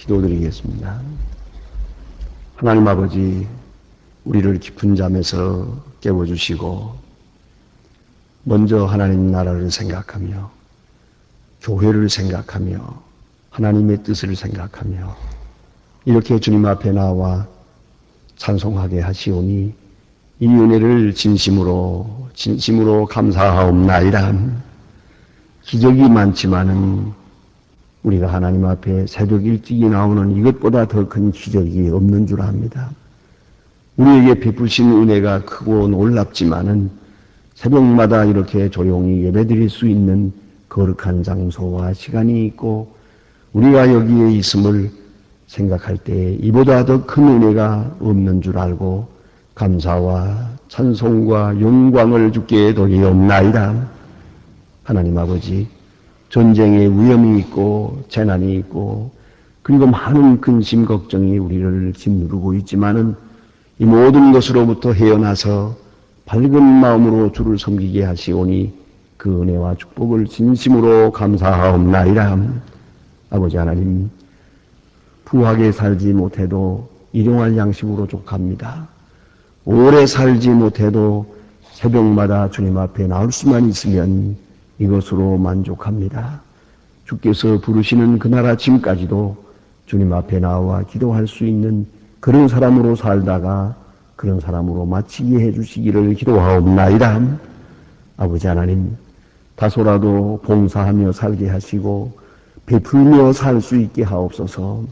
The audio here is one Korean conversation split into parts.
기도드리겠습니다. 하나님 아버지, 우리를 깊은 잠에서 깨워주시고, 먼저 하나님 나라를 생각하며, 교회를 생각하며, 하나님의 뜻을 생각하며, 이렇게 주님 앞에 나와 찬송하게 하시오니, 이 은혜를 진심으로, 진심으로 감사하옵나이다. 기적이 많지만은 우리가 하나님 앞에 새벽 일찍이 나오는 이것보다 더 큰 기적이 없는 줄 압니다. 우리에게 베푸신 은혜가 크고 놀랍지만은 새벽마다 이렇게 조용히 예배드릴 수 있는 거룩한 장소와 시간이 있고 우리가 여기에 있음을 생각할 때 이보다 더 큰 은혜가 없는 줄 알고 감사와 찬송과 영광을 주께 도리옵나이다. 하나님 아버지 전쟁의 위험이 있고 재난이 있고 그리고 많은 근심 걱정이 우리를 짓누르고 있지만은 이 모든 것으로부터 헤어나서 밝은 마음으로 주를 섬기게 하시오니 그 은혜와 축복을 진심으로 감사하옵나이다. 아버지 하나님 부하게 살지 못해도 일용할 양식으로 족합니다. 오래 살지 못해도 새벽마다 주님 앞에 나올 수만 있으면 이것으로 만족합니다. 주께서 부르시는 그날 아침까지도 주님 앞에 나와 기도할 수 있는 그런 사람으로 살다가 그런 사람으로 마치게 해주시기를 기도하옵나이다. 아버지 하나님, 다소라도 봉사하며 살게 하시고 베풀며 살 수 있게 하옵소서.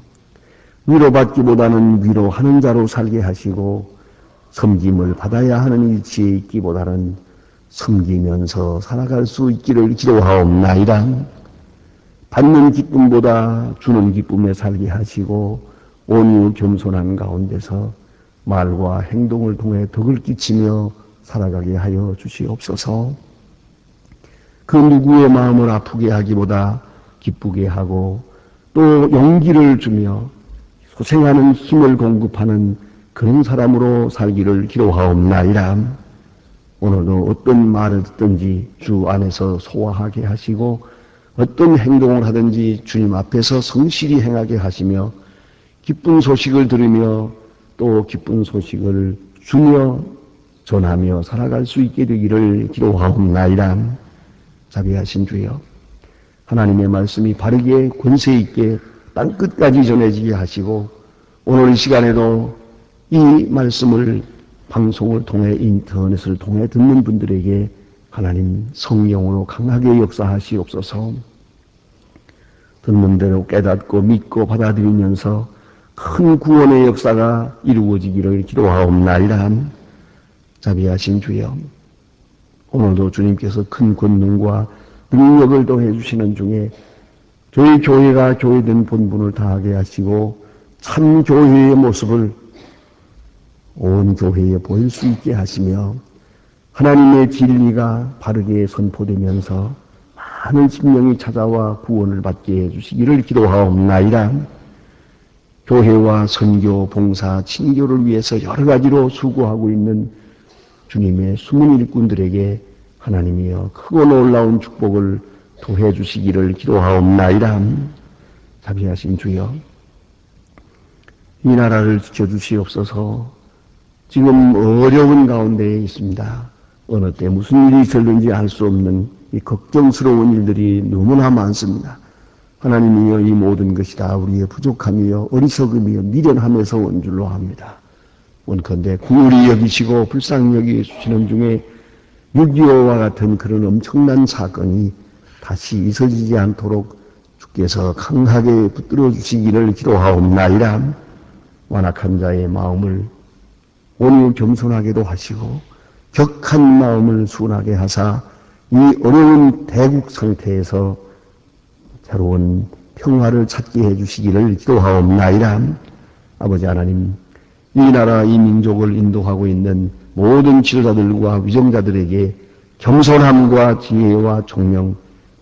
위로받기보다는 위로하는 자로 살게 하시고 섬김을 받아야 하는 위치에 있기보다는 섬기면서 살아갈 수 있기를 기도하옵나이다. 받는 기쁨보다 주는 기쁨에 살게 하시고 온유 겸손한 가운데서 말과 행동을 통해 덕을 끼치며 살아가게 하여 주시옵소서. 그 누구의 마음을 아프게 하기보다 기쁘게 하고 또 용기를 주며 소생하는 힘을 공급하는 그런 사람으로 살기를 기도하옵나이다. 오늘도 어떤 말을 듣든지 주 안에서 소화하게 하시고 어떤 행동을 하든지 주님 앞에서 성실히 행하게 하시며 기쁜 소식을 들으며 또 기쁜 소식을 주며 전하며 살아갈 수 있게 되기를 기도하옵나이다. 자비하신 주여 하나님의 말씀이 바르게 권세 있게 땅 끝까지 전해지게 하시고 오늘 이 시간에도 이 말씀을 방송을 통해 인터넷을 통해 듣는 분들에게 하나님 성령으로 강하게 역사하시옵소서 듣는 대로 깨닫고 믿고 받아들이면서 큰 구원의 역사가 이루어지기를 기도하옵나이다. 자비하신 주여 오늘도 주님께서 큰 권능과 능력을 더해 주시는 중에 저희 교회가 교회된 본분을 다하게 하시고 참 교회의 모습을 온 교회에 보일 수 있게 하시며 하나님의 진리가 바르게 선포되면서 많은 심령이 찾아와 구원을 받게 해주시기를 기도하옵나이다. 교회와 선교, 봉사, 친교를 위해서 여러 가지로 수고하고 있는 주님의 숨은 일꾼들에게 하나님이여 크고 놀라운 축복을 도해 주시기를 기도하옵나이다. 자비하신 주여, 이 나라를 지켜주시옵소서 지금 어려운 가운데에 있습니다. 어느 때 무슨 일이 있었는지 알 수 없는 이 걱정스러운 일들이 너무나 많습니다. 하나님이여 이 모든 것이 다 우리의 부족함이여 어리석음이여 미련함에서 온 줄로 합니다. 원컨대 구울이 여기시고 불쌍히 여기시는 중에 6.25와 같은 그런 엄청난 사건이 다시 있어지지 않도록 주께서 강하게 붙들어 주시기를 기도하옵나이다. 완악한 자의 마음을 온유 겸손하게도 하시고 격한 마음을 순하게 하사 이 어려운 대국 상태에서 새로운 평화를 찾게 해주시기를 기도하옵나이다. 아버지 하나님, 이 나라, 이 민족을 인도하고 있는 모든 지도자들과 위정자들에게 겸손함과 지혜와 총명,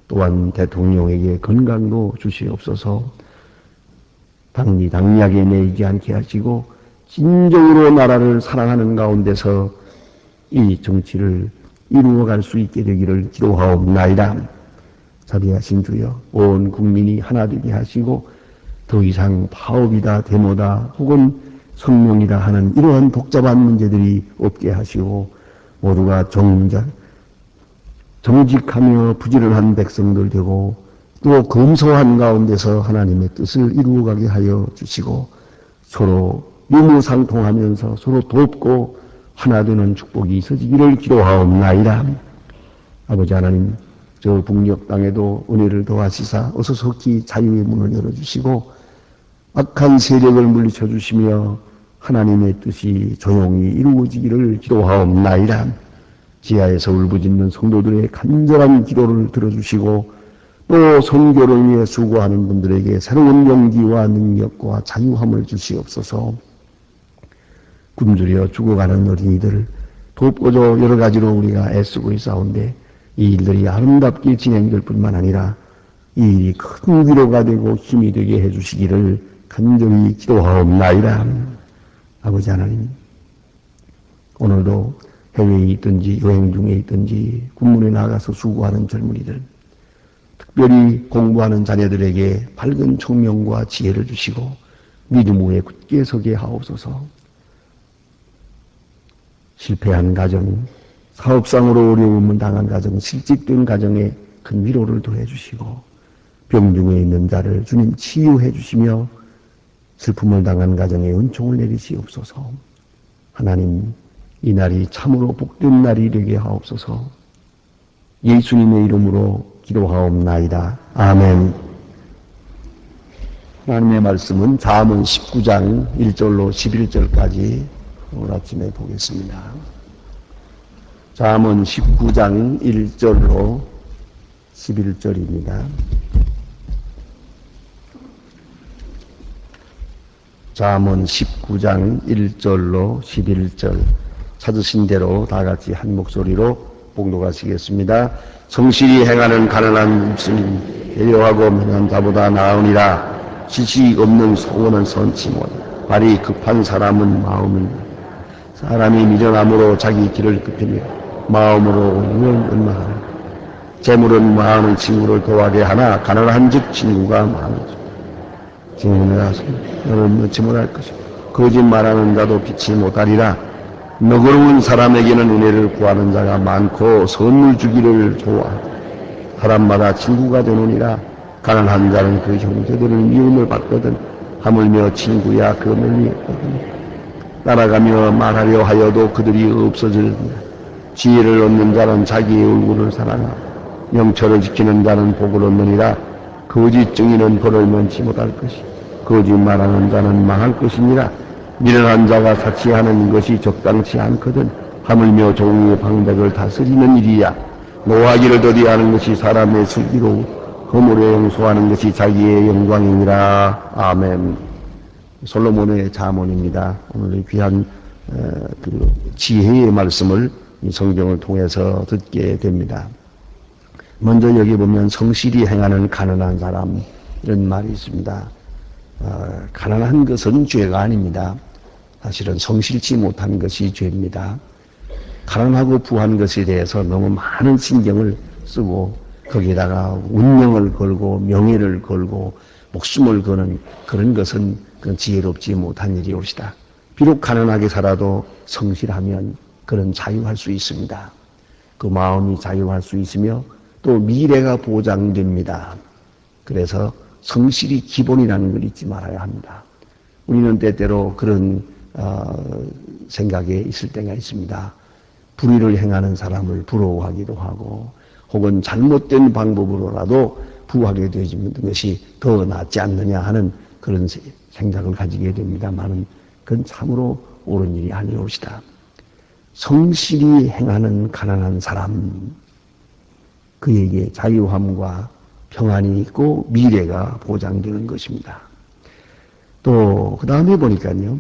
또한 대통령에게 건강도 주시옵소서 당리 당략에 매이지 않게 하시고 진정으로 나라를 사랑하는 가운데서 이 정치를 이루어갈 수 있게 되기를 기도하옵나이다. 자비하신 주여 온 국민이 하나 되게 하시고 더 이상 파업이다, 데모다, 혹은 성명이다 하는 이러한 복잡한 문제들이 없게 하시고 모두가 정작 정직하며 부지런한 백성들 되고 또 검소한 가운데서 하나님의 뜻을 이루어가게 하여 주시고 서로 유무상통하면서 서로 돕고 하나 되는 축복이 있어지기를 기도하옵나이다. 아버지 하나님 저 북녘 땅에도 은혜를 도하시사 어서 속히 자유의 문을 열어주시고 악한 세력을 물리쳐 주시며 하나님의 뜻이 조용히 이루어지기를 기도하옵나이다. 지하에서 울부짖는 성도들의 간절한 기도를 들어주시고 또 성교를 위해 수고하는 분들에게 새로운 용기와 능력과 자유함을 주시옵소서. 굶주려 죽어가는 어린이들 돕고저 여러 가지로 우리가 애쓰고 있사온데 이 일들이 아름답게 진행될 뿐만 아니라 이 일이 큰 위로가 되고 힘이 되게 해주시기를 간절히 기도하옵나이다. 아버지 하나님, 오늘도 해외에 있든지 여행 중에 있든지 군문에 나가서 수고하는 젊은이들, 특별히 공부하는 자녀들에게 밝은 청명과 지혜를 주시고 믿음 위에 굳게 서게 하옵소서. 실패한 가정, 사업상으로 어려움을 당한 가정, 실직된 가정에 큰 위로를 더해 주시고 병중에 있는 자를 주님 치유해 주시며 슬픔을 당한 가정에 은총을 내리시옵소서. 하나님, 이 날이 참으로 복된 날이 되게 하옵소서. 예수님의 이름으로 기도하옵나이다. 아멘. 하나님의 말씀은 자문 19장 1절로 11절까지 오늘 아침에 보겠습니다. 자문 19장 1절로 11절입니다. 자문 19장 1절로 11절 찾으신 대로 다 같이 한 목소리로 봉독하시겠습니다. 성실히 행하는 가난한 목숨 배려하고 명한 자보다 나으니라 지식 없는 소원은 선치 못 발이 급한 사람은 마음을 사람이 미련함으로 자기 길을 급히며 마음으로 오는 원망하라. 재물은 많은 친구를 도하게 하나 가난한 즉 친구가 많으죠 증인을 하소서. 너는 넣지 못할 것이고 거짓말하는 자도 빛이 못하리라. 너그러운 사람에게는 은혜를 구하는 자가 많고 선물 주기를 좋아하고 사람마다 친구가 되느니라. 가난한 자는 그 형제들을 미움을 받거든 하물며 친구야 그 멀리 있거든 따라가며 말하려 하여도 그들이 없어지느니라 지혜를 얻는 자는 자기의 얼굴을 사랑하고 영처를 지키는 자는 복을 얻느니라. 거짓 증인은 벌을 면치 못할 것이 거짓 말하는 자는 망할 것이니라. 미련한 자가 사치하는 것이 적당치 않거든 하물며 종의 방백을 다스리는 일이야. 노하기를 더디하는 것이 사람의 슬기로 허물에 용서하는 것이 자기의 영광이니라. 아멘 솔로몬의 자문입니다 오늘 귀한 그 지혜의 말씀을 성경을 통해서 듣게 됩니다 먼저 여기 보면 성실히 행하는 가난한 사람 이런 말이 있습니다. 어, 가난한 것은 죄가 아닙니다. 사실은 성실치 못한 것이 죄입니다. 가난하고 부한 것에 대해서 너무 많은 신경을 쓰고 거기다가 운명을 걸고 명예를 걸고 목숨을 거는 그런 것은 그건 지혜롭지 못한 일이옵시다. 비록 가난하게 살아도 성실하면 그런 자유할 수 있습니다. 그 마음이 자유할 수 있으며 또 미래가 보장됩니다. 그래서 성실이 기본이라는 걸 잊지 말아야 합니다. 우리는 때때로 그런 어, 생각에 있을 때가 있습니다. 불의를 행하는 사람을 부러워하기도 하고 혹은 잘못된 방법으로라도 부하게 되어지는 것이 더 낫지 않느냐 하는 그런 생각을 가지게 됩니다만은 그건 참으로 옳은 일이 아니옵시다. 성실히 행하는 가난한 사람 그에게 자유함과 평안이 있고 미래가 보장되는 것입니다. 또 그 다음에 보니까요.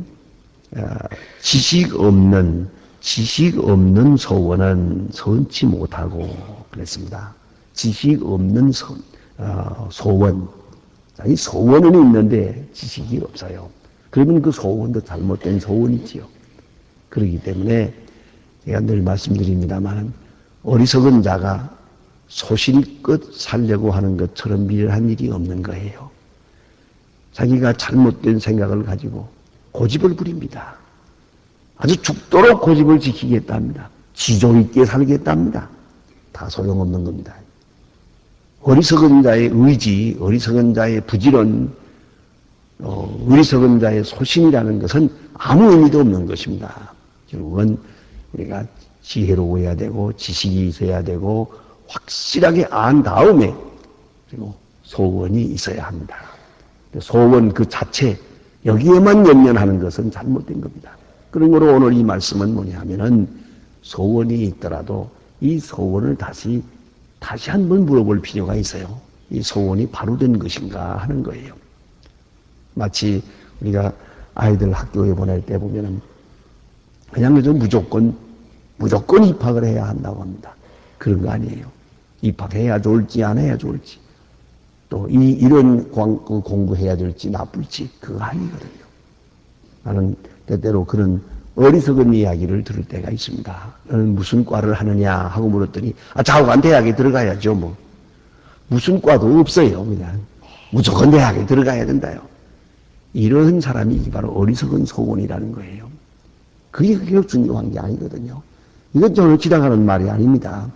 아, 지식 없는 지식 없는 소원은 선치 못하고 그랬습니다. 지식 없는 소, 어, 소원. 이 소원은 있는데 지식이 없어요. 그러면 그 소원도 잘못된 소원이지요. 그렇기 때문에 제가 늘 말씀드립니다만 어리석은 자가 소신껏 살려고 하는 것처럼 미련한 일이 없는 거예요. 자기가 잘못된 생각을 가지고 고집을 부립니다. 아주 죽도록 고집을 지키겠답니다. 지조 있게 살겠답니다. 다 소용없는 겁니다. 어리석은 자의 의지, 어리석은 자의 부지런, 어, 어리석은 자의 소신이라는 것은 아무 의미도 없는 것입니다. 결국은 우리가 지혜로워야 되고 지식이 있어야 되고 확실하게 안 다음에 그리고 소원이 있어야 합니다. 소원 그 자체 여기에만 연연하는 것은 잘못된 겁니다. 그러므로 오늘 이 말씀은 뭐냐 하면은 소원이 있더라도 이 소원을 다시 다시 한 번 물어볼 필요가 있어요. 이 소원이 바로 된 것인가 하는 거예요. 마치 우리가 아이들 학교에 보낼 때 보면은 그냥 그저 무조건 무조건 입학을 해야 한다고 합니다. 그런 거 아니에요. 입학해야 좋을지 안 해야 좋을지 또 이 이런 그 공부해야 될지 나쁠지 그거 아니거든요. 나는 때때로 그런 어리석은 이야기를 들을 때가 있습니다. 너는 무슨 과를 하느냐 하고 물었더니 아 좌우간 대학에 들어가야죠 뭐 무슨 과도 없어요 그냥 무조건 대학에 들어가야 된다요. 이런 사람이 바로 어리석은 소원이라는 거예요. 그게 그게 중요한 게 아니거든요. 이건 저는 지나가는 말이 아닙니다.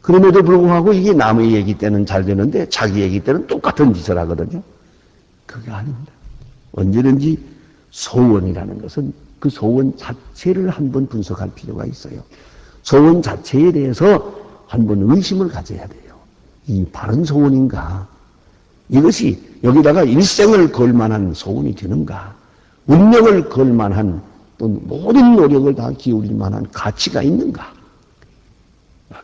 그럼에도 불구하고 이게 남의 얘기 때는 잘 되는데 자기 얘기 때는 똑같은 짓을 하거든요. 그게 아닙니다. 언제든지 소원이라는 것은 그 소원 자체를 한번 분석할 필요가 있어요. 소원 자체에 대해서 한번 의심을 가져야 돼요. 이 바른 소원인가? 이것이 여기다가 일생을 걸 만한 소원이 되는가? 운명을 걸 만한 또 모든 노력을 다 기울일 만한 가치가 있는가?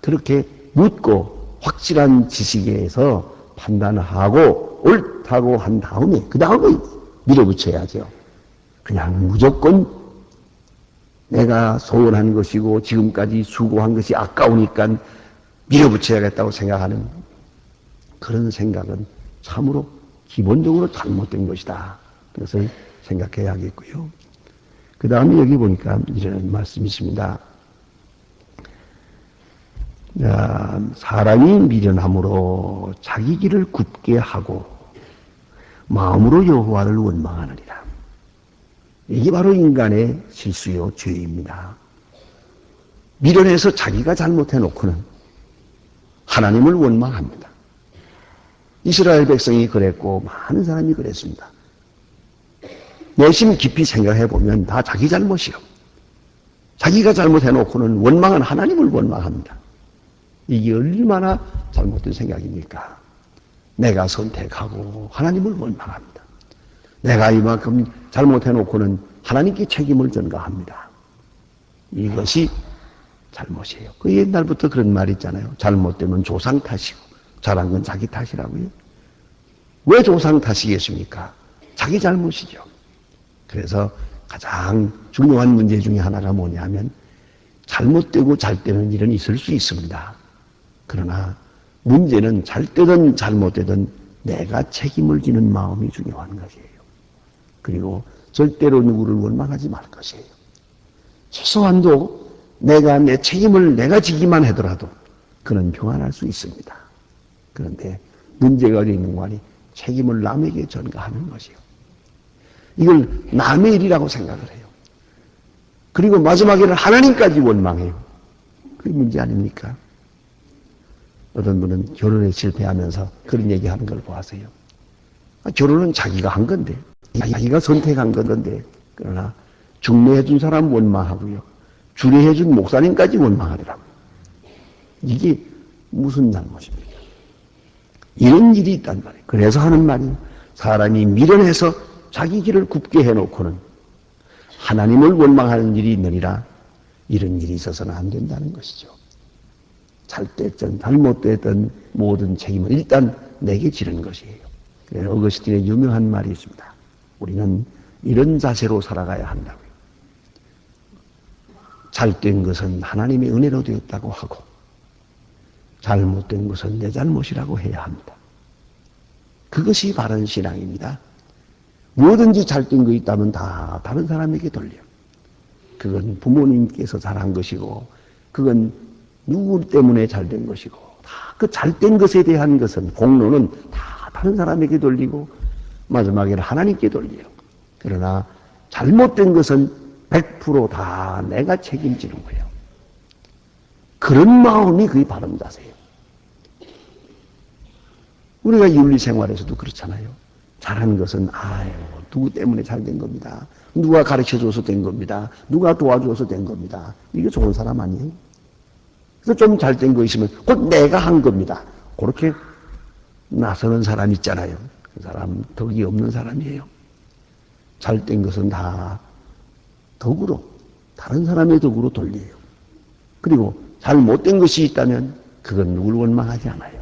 그렇게 묻고 확실한 지식에서 판단하고 옳다고 한 다음에 그 다음에 밀어붙여야죠. 그냥 무조건 내가 소원한 것이고 지금까지 수고한 것이 아까우니까 밀어붙여야겠다고 생각하는 그런 생각은 참으로 기본적으로 잘못된 것이다. 그것을 생각해야겠고요. 그 다음에 여기 보니까 이런 말씀이 있습니다. 사람이 미련함으로 자기 길을 굽게 하고 마음으로 여호와를 원망하느니라. 이게 바로 인간의 실수요 죄입니다. 미련해서 자기가 잘못해 놓고는 하나님을 원망합니다. 이스라엘 백성이 그랬고 많은 사람이 그랬습니다. 내심 깊이 생각해 보면 다 자기 잘못이요. 자기가 잘못해 놓고는 원망은 하나님을 원망합니다. 이게 얼마나 잘못된 생각입니까? 내가 선택하고 하나님을 원망합니다. 내가 이만큼 잘못해 놓고는 하나님께 책임을 전가합니다. 이것이 잘못이에요. 그 옛날부터 그런 말 있잖아요. 잘못되면 조상 탓이고 잘한 건 자기 탓이라고요. 왜 조상 탓이겠습니까? 자기 잘못이죠. 그래서 가장 중요한 문제 중에 하나가 뭐냐면 잘못되고 잘 되는 일은 있을 수 있습니다. 그러나 문제는 잘 되든 잘못되든 내가 책임을 지는 마음이 중요한 것이에요. 그리고 절대로 누구를 원망하지 말 것이에요. 최소한도 내가 내 책임을 내가 지기만 하더라도 그는 평안할 수 있습니다. 그런데 문제가 어디 있는 거니 책임을 남에게 전가하는 것이요. 이걸 남의 일이라고 생각을 해요. 그리고 마지막에는 하나님까지 원망해요. 그게 문제 아닙니까? 어떤 분은 결혼에 실패하면서 그런 얘기하는 걸 보아세요. 아, 결혼은 자기가 한 건데, 자기가 선택한 건데, 그러나 중매해준 사람 원망하고요. 주례해준 목사님까지 원망하더라고요. 이게 무슨 잘못입니까? 이런 일이 있단 말이에요. 그래서 하는 말이 사람이 미련해서 자기 길을 굽게 해놓고는 하나님을 원망하는 일이 있느니라 이런 일이 있어서는 안 된다는 것이죠. 잘 됐든 잘못됐든 모든 책임을 일단 내게 지는 것이에요. 그래서 어거스틴의 유명한 말이 있습니다. 우리는 이런 자세로 살아가야 한다고요. 잘된 것은 하나님의 은혜로 되었다고 하고 잘못된 것은 내 잘못이라고 해야 합니다. 그것이 바른 신앙입니다. 뭐든지 잘된 거 있다면 다 다른 사람에게 돌려. 그건 부모님께서 잘한 것이고, 그건 누구 때문에 잘된 것이고 다 그 잘된 것에 대한 것은 공로는 다 다른 사람에게 돌리고 마지막에는 하나님께 돌려요. 그러나 잘못된 것은 100%다 내가 책임지는 거예요. 그런 마음이 그게 바른 자세예요. 우리가 윤리 생활에서도 그렇잖아요. 잘하는 것은 아유 누구 때문에 잘 된 겁니다. 누가 가르쳐줘서 된 겁니다. 누가 도와줘서 된 겁니다. 이게 좋은 사람 아니에요? 그래서 좀 잘된 거 있으면 곧 내가 한 겁니다. 그렇게 나서는 사람 있잖아요. 그 사람 덕이 없는 사람이에요. 잘된 것은 다 덕으로 다른 사람의 덕으로 돌려요. 그리고 잘 못된 것이 있다면 그건 누굴 원망하지 않아요.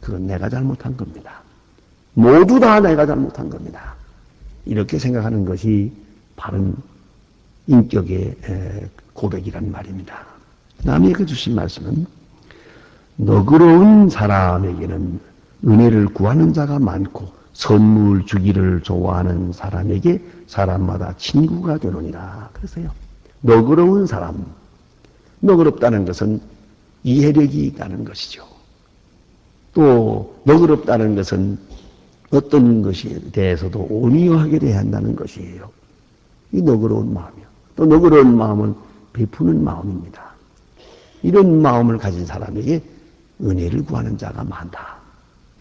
그건 내가 잘못한 겁니다. 모두 다 내가 잘못한 겁니다. 이렇게 생각하는 것이 바른 인격의 고백이란 말입니다. 남에게 주신 말씀은 너그러운 사람에게는 은혜를 구하는 자가 많고 선물 주기를 좋아하는 사람에게 사람마다 친구가 되느니라. 그래서요. 너그러운 사람. 너그럽다는 것은 이해력이 있다는 것이죠. 또 너그럽다는 것은 어떤 것에 대해서도 온유하게 대해야 한다는 것이에요. 이 너그러운 마음이요. 또 너그러운 마음은 베푸는 마음입니다. 이런 마음을 가진 사람에게 은혜를 구하는 자가 많다.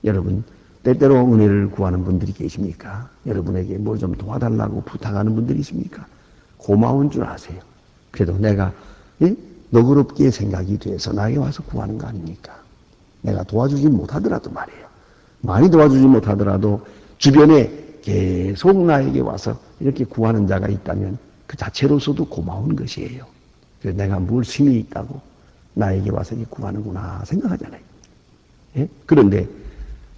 여러분, 때때로 은혜를 구하는 분들이 계십니까? 여러분에게 뭘 좀 도와달라고 부탁하는 분들이 있습니까? 고마운 줄 아세요. 그래도 내가 예? 너그럽게 생각이 돼서 나에게 와서 구하는 거 아닙니까? 내가 도와주지 못하더라도 말이에요. 많이 도와주지 못하더라도 주변에 계속 나에게 와서 이렇게 구하는 자가 있다면 그 자체로서도 고마운 것이에요. 그래서 내가 뭘 힘이 있다고 나에게 와서 구하는구나 생각하잖아요. 예? 그런데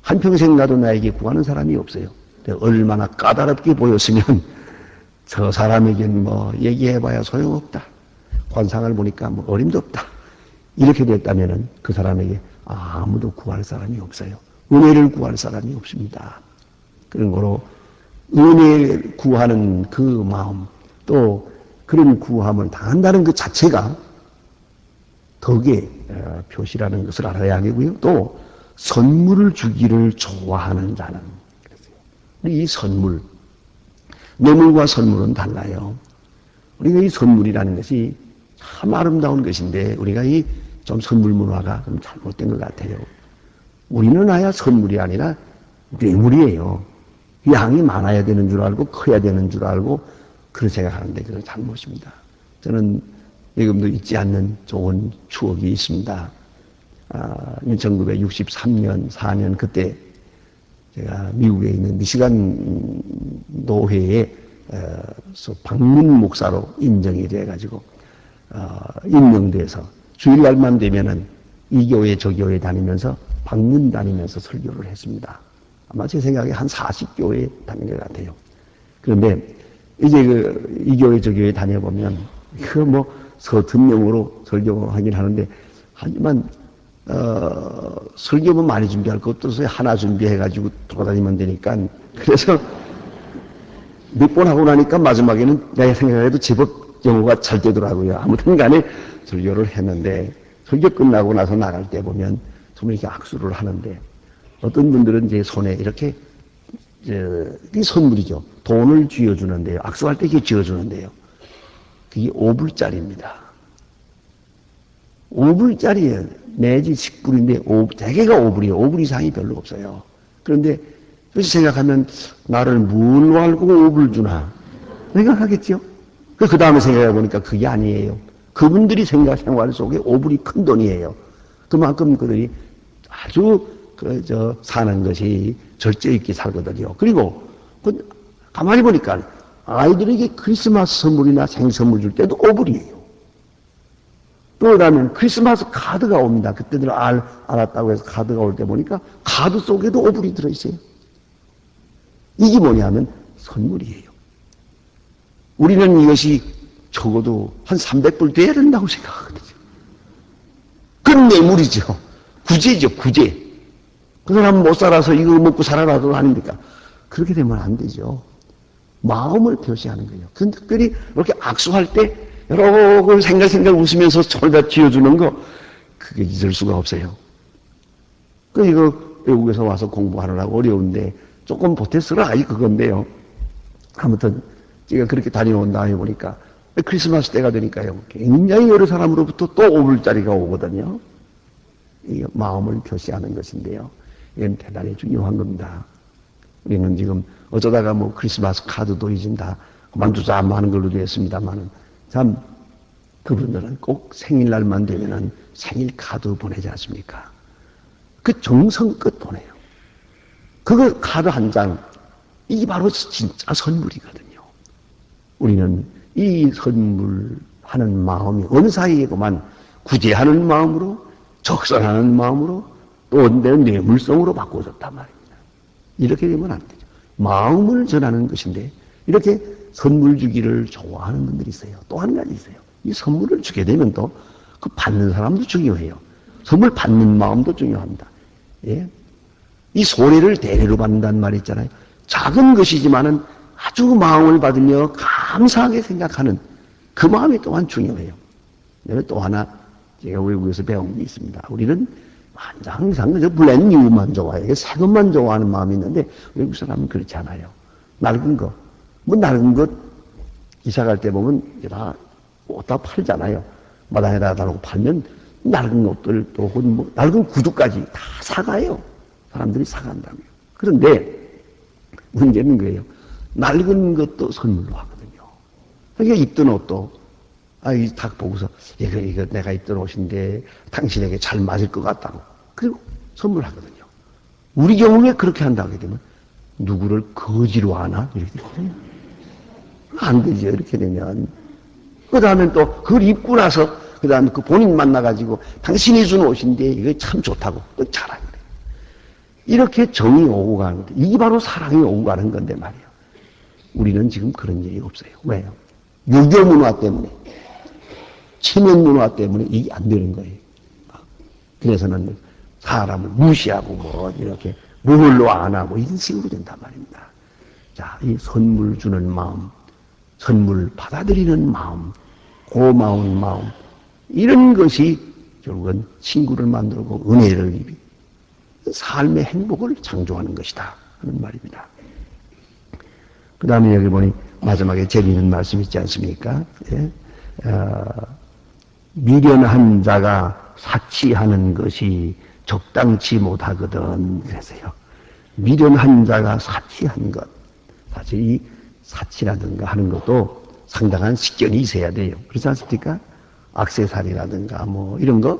한평생 나도 나에게 구하는 사람이 없어요. 얼마나 까다롭게 보였으면 저 사람에겐 뭐 얘기해봐야 소용없다. 관상을 보니까 뭐 어림도 없다. 이렇게 됐다면 그 사람에게 아무도 구할 사람이 없어요. 은혜를 구할 사람이 없습니다. 그런 거로 은혜 구하는 그 마음 또 그런 구함을 당한다는 그 자체가 덕의 어, 표시라는 것을 알아야 하겠고요. 또 선물을 주기를 좋아하는 자는 이 선물 뇌물과 선물은 달라요. 우리가 이 선물이라는 것이 참 아름다운 것인데 우리가 이 좀 선물 문화가 좀 잘못된 것 같아요. 우리는 아야 선물이 아니라 뇌물이에요. 양이 많아야 되는 줄 알고 커야 되는 줄 알고 그런 생각하는데 그건 잘못입니다. 저는 지금도 잊지 않는 좋은 추억이 있습니다. 아, 1963년, 4년 그때 제가 미국에 있는 미시간 노회에 어, 방문 목사로 인정이 돼가지고 어, 임명돼서 주일날만 되면은 이 교회 저 교회 다니면서 방문 다니면서 설교를 했습니다. 아마 제 생각에 한 40교회 다닌 것 같아요. 그런데 이제 그 이 교회 저 교회 다녀보면 그 뭐 서툰 명으로 설교하긴 하는데 하지만 어, 설교만 많이 준비할 것도 없어요. 하나 준비해가지고 돌아다니면 되니까. 그래서 몇 번 하고 나니까 마지막에는 내가 생각해도 제법 영어가 잘 되더라고요. 아무튼 간에 설교를 했는데 설교 끝나고 나서 나갈 때 보면 정말 이렇게 악수를 하는데 어떤 분들은 제 손에 이렇게 이 선물이죠. 돈을 쥐어주는데요. 악수할 때 이렇게 쥐어주는데요. 그게 5불짜리입니다. 5불짜리에 내지 10불인데 5, 대개가 5불이에요. 5불 이상이 별로 없어요. 그런데 그래서 생각하면 나를 뭘 알고 5불 주나 생각하겠죠. 그 다음에 생각해 보니까 그게 아니에요. 그분들이 생각 생활 속에 5불이 큰 돈이에요. 그만큼 그들이 아주 그저 사는 것이 절제 있게 살거든요. 그리고 그 가만히 보니까 아이들에게 크리스마스 선물이나 생일 선물 줄 때도 5불이에요. 또 그다음에 크리스마스 카드가 옵니다. 그때들 알, 알았다고 해서 카드가 올 때 보니까 카드 속에도 5불이 들어있어요. 이게 뭐냐면 선물이에요. 우리는 이것이 적어도 한 300불 돼야 된다고 생각하거든요. 그건 뇌물이죠. 구제죠, 구제. 그 사람 못 살아서 이거 먹고 살아라도 아닙니까? 그렇게 되면 안 되죠. 마음을 표시하는 거예요. 그 특별히 이렇게 악수할 때 여러 걸 생각생각 웃으면서 손을 다 쥐어주는 거, 그게 잊을 수가 없어요. 그 이거 외국에서 와서 공부하느라고 어려운데 조금 보태서라 아이 그건데요. 아무튼 제가 그렇게 다녀온다 해보니까 크리스마스 때가 되니까요. 굉장히 여러 사람으로부터 또 5불짜리가 오거든요. 이 마음을 표시하는 것인데요. 이건 대단히 중요한 겁니다. 우리는 지금 어쩌다가 뭐 크리스마스 카드도 이젠 다 그만두자 하는 걸로 되었습니다만은 참 그분들은 꼭 생일날만 되면은 생일 카드 보내지 않습니까? 그 정성껏 보내요. 그거 카드 한 장, 이게 바로 진짜 선물이거든요. 우리는 이 선물하는 마음이 어느 사이에고만 구제하는 마음으로, 적선하는 마음으로, 또내 뇌물성으로 바꿔줬단 말입니다. 이렇게 되면 안 되죠. 마음을 전하는 것인데, 이렇게 선물 주기를 좋아하는 분들이 있어요. 또 한 가지 있어요. 이 선물을 주게 되면 또 그 받는 사람도 중요해요. 선물 받는 마음도 중요합니다. 예? 이 소리를 대리로 받는다는 말이 있잖아요. 작은 것이지만은 아주 마음을 받으며 감사하게 생각하는 그 마음이 또한 중요해요. 또 하나 제가 외국에서 배운 게 있습니다. 우리는 항상 그저 블렌 뉴만 좋아해요. 새 것만 좋아하는 마음이 있는데 외국 사람은 그렇지 않아요. 낡은 거. 뭐 낡은 것 이사 갈 때 보면 다 옷다 팔잖아요. 마당에다 달고 팔면 낡은 옷들 또 혹은 뭐 낡은 구두까지 다 사가요. 사람들이 사간다며. 그런데 문제는 거예요. 낡은 것도 선물로 하거든요. 그러니까 입던 옷도 아, 이딱 보고서 이거 이거 내가 입던 옷인데 당신에게 잘 맞을 것 같다고. 그리고 선물하거든요. 우리 경우에 그렇게 한다고 하게 되면 누구를 거지로 하나 이렇게 되거든요. 안 되죠. 이렇게 되면 그 다음에 또 그걸 입고 나서 그 다음에 그 본인 만나가지고 당신이 준 옷인데 이거 참 좋다고 또 자랑을 해요. 이렇게 정이 오고 가는 건데 이게 바로 사랑이 오고 가는 건데 말이에요. 우리는 지금 그런 일이 없어요. 왜요? 유교 문화 때문에 체면 문화 때문에 이게 안 되는 거예요. 그래서는 사람을 무시하고 뭐 이렇게 무물로 안 하고 이런 식으로 된단 말입니다. 자, 이 선물 주는 마음, 선물 받아들이는 마음, 고마운 마음, 이런 것이 결국은 친구를 만들고 은혜를 입이 삶의 행복을 창조하는 것이다 하는 말입니다. 그 다음에 여기 보니 마지막에 재미있는 말씀 있지 않습니까? 예? 어, 미련한 자가 사치하는 것이 적당치 못하거든 그래서요. 미련한 자가 사치한 것 사실 이 사치라든가 하는 것도 상당한 식견이 있어야 돼요. 그렇지 않습니까? 악세사리라든가 뭐 이런 거,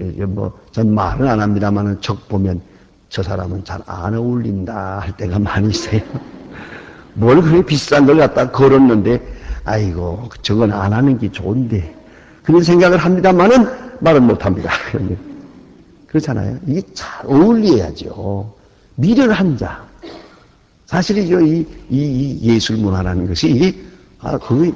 뭐전 말은 안 합니다만은 적 보면 저 사람은 잘 안 어울린다 할 때가 많이 있어요. 뭘 그렇게 비싼 걸 갖다 걸었는데 아이고 저건 안 하는 게 좋은데 그런 생각을 합니다만은 말은 못 합니다. 그렇잖아요. 이게 잘 어울려야죠. 미련한 자. 사실이죠. 이, 이, 이 예술 문화라는 것이 아, 그,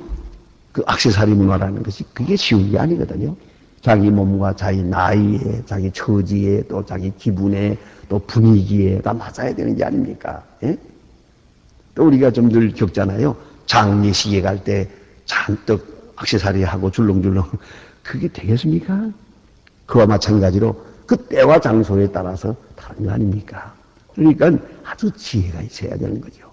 그 악세사리 문화라는 것이 그게 쉬운 게 아니거든요. 자기 몸과 자기 나이에, 자기 처지에, 또 자기 기분에, 또 분위기에 다 맞아야 되는 게 아닙니까? 예? 또 우리가 좀 늘 겪잖아요. 장례식에 갈때 잔뜩 악세사리 하고 줄렁줄렁. 그게 되겠습니까? 그와 마찬가지로 그 때와 장소에 따라서 다른 거 아닙니까? 그러니까 아주 지혜가 있어야 되는 거죠.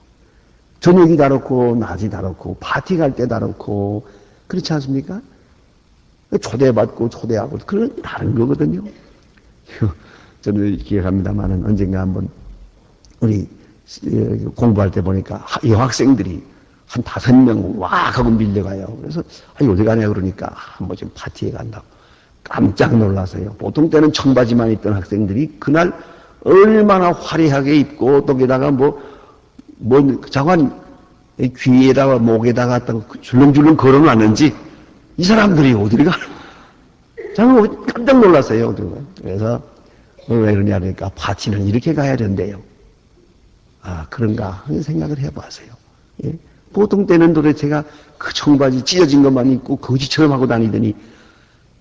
저녁이 다르고 낮이 다르고 파티 갈 때 다르고 그렇지 않습니까? 초대받고 초대하고 그런 다른 거거든요. 저는 기억합니다만은 언젠가 한번 우리 공부할 때 보니까 여학생들이 한 다섯 명 와 하고 밀려가요. 그래서 아 어디 가냐 그러니까 한번 좀 파티에 간다고 깜짝 놀라서요. 보통 때는 청바지만 입던 학생들이 그날 얼마나 화려하게 입고 또 게다가 뭐, 뭐, 자관 귀에다가 목에다가 줄렁줄렁 걸어놨는지 이 사람들이 어디를 가? 저는 깜짝 놀랐어요. 그래서 왜 그러냐 그러니까 파티는 이렇게 가야 된대요. 아 그런가 하는 생각을 해봤어요. 예? 보통 때는 도대체가 그 청바지 찢어진 것만 입고 거지처럼 하고 다니더니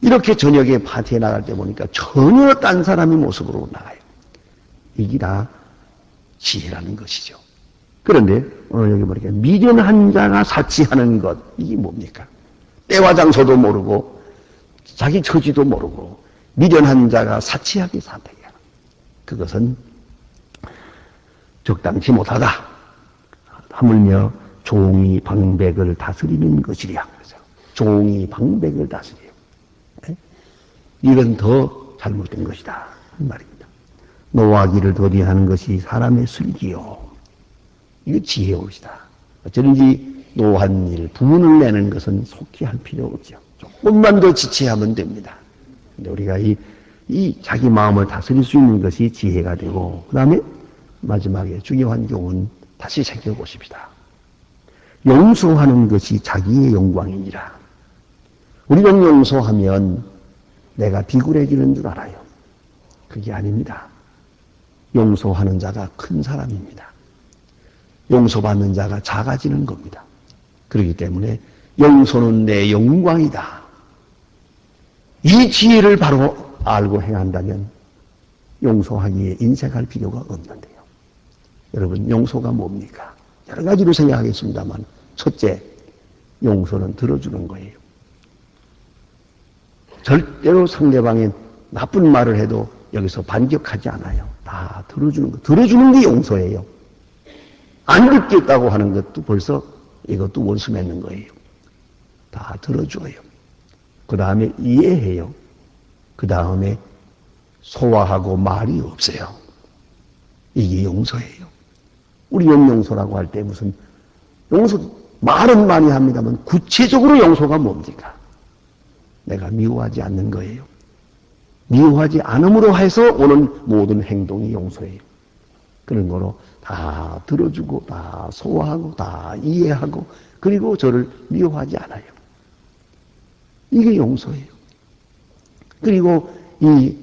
이렇게 저녁에 파티에 나갈 때 보니까 전혀 딴 사람의 모습으로 나가요. 이게 다 지혜라는 것이죠. 그런데 오늘 여기 보니까 미련한 자가 사치하는 것 이게 뭡니까? 때와 장소도 모르고 자기 처지도 모르고 미련한 자가 사치하게 산다. 그것은 적당치 못하다. 하물며 종이 방백을 다스리는 것이랴. 그래서 종이 방백을 다스려요. 네? 이건 더 잘못된 것이다. 말입니다. 노하기를 도리하는 것이 사람의 슬기요. 이거 지혜로이다. 어쩌든지 노한 일, 부문을 내는 것은 속히 할 필요 없죠. 조금만 더 지체하면 됩니다. 근데 우리가 이, 이 자기 마음을 다스릴 수 있는 것이 지혜가 되고, 그 다음에 마지막에 중요한 교훈 다시 새겨보십시다. 용서하는 것이 자기의 영광이니라. 우리가 용서하면 내가 비굴해지는 줄 알아요. 그게 아닙니다. 용서하는 자가 큰 사람입니다. 용서받는 자가 작아지는 겁니다. 그렇기 때문에 용서는 내 영광이다. 이 지혜를 바로 알고 행한다면 용서하기에 인색할 필요가 없는데요. 여러분, 용서가 뭡니까? 여러 가지로 생각하겠습니다만, 첫째, 용서는 들어주는 거예요. 절대로 상대방의 나쁜 말을 해도 여기서 반격하지 않아요. 다 들어주는 거. 들어주는 게 용서예요. 안 듣겠다고 하는 것도 벌써 이것도 원수 맺는 거예요. 다 들어줘요. 그 다음에 이해해요. 그 다음에 소화하고 말이 없어요. 이게 용서예요. 우리는 용서라고 할 때 무슨 용서 말은 많이 합니다만 구체적으로 용서가 뭡니까? 내가 미워하지 않는 거예요. 미워하지 않음으로 해서 오는 모든 행동이 용서예요. 그런 거로 다 들어주고 다 소화하고 다 이해하고 그리고 저를 미워하지 않아요. 이게 용서예요. 그리고 이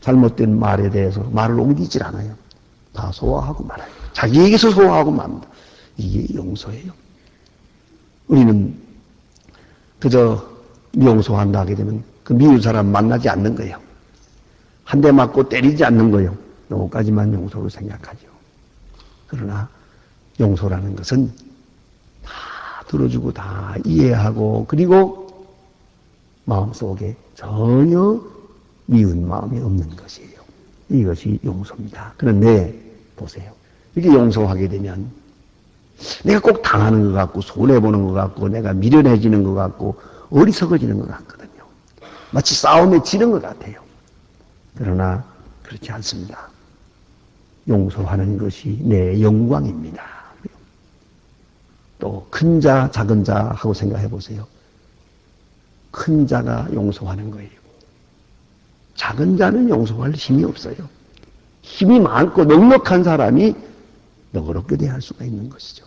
잘못된 말에 대해서 말을 옮기질 않아요. 다 소화하고 말아요. 자기에게서 소화하고 맙니다. 이게 용서예요. 우리는 그저 용서한다 하게 되면 그 미운 사람 만나지 않는 거예요. 한 대 맞고 때리지 않는 거예요. 요거까지만 용서로 생각하죠. 그러나 용서라는 것은 다 들어주고 다 이해하고 그리고 마음속에 전혀 미운 마음이 없는 것이에요. 이것이 용서입니다. 그런데 보세요. 이렇게 용서하게 되면 내가 꼭 당하는 것 같고 손해보는 것 같고 내가 미련해지는 것 같고 어리석어지는 것 같거든요. 마치 싸움에 지는 것 같아요. 그러나 그렇지 않습니다. 용서하는 것이 내 영광입니다. 또 큰 자, 작은 자 하고 생각해 보세요. 큰 자가 용서하는 거예요. 작은 자는 용서할 힘이 없어요. 힘이 많고 넉넉한 사람이 너그럽게 대할 수가 있는 것이죠.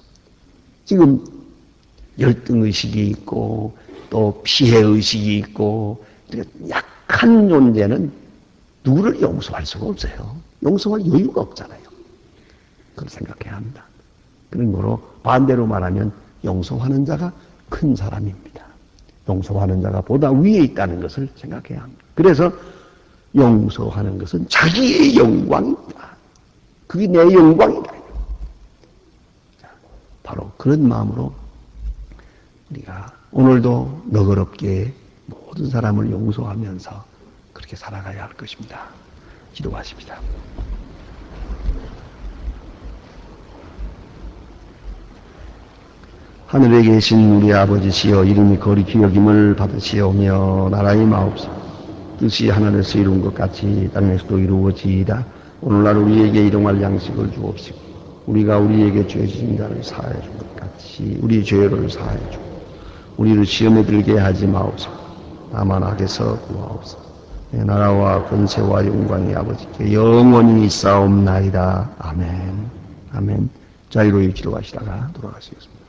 지금 열등의식이 있고 또 피해의식이 있고 약한 존재는 누구를 용서할 수가 없어요. 용서할 여유가 없잖아요. 그걸 생각해야 합니다. 그런 거로 반대로 말하면 용서하는 자가 큰 사람입니다. 용서하는 자가 보다 위에 있다는 것을 생각해야 합니다. 그래서 용서하는 것은 자기의 영광입니다. 그게 내 영광이다. 바로 그런 마음으로 우리가 오늘도 너그럽게 모든 사람을 용서하면서 그렇게 살아가야 할 것입니다. 기도하십니다. 하늘에 계신 우리 아버지시여 이름이 거리 기여김을 받으시오며 나라의 마옵소 뜻이 하늘에서 이룬 것 같이 땅에서도 이루어지이다 오늘날 우리에게 일용할 양식을 주옵시고 우리가 우리에게 죄 지은 자를 사하여 준것 같이 우리 죄를 사하여 주고 우리를 시험에 들게 하지 마옵소서 다만 악에서 구하옵소서. 내 나라와 권세와 영광이 아버지께 영원히 있사옵나이다. 아멘. 아멘. 자유로이 기도하시다가 돌아가시겠습니다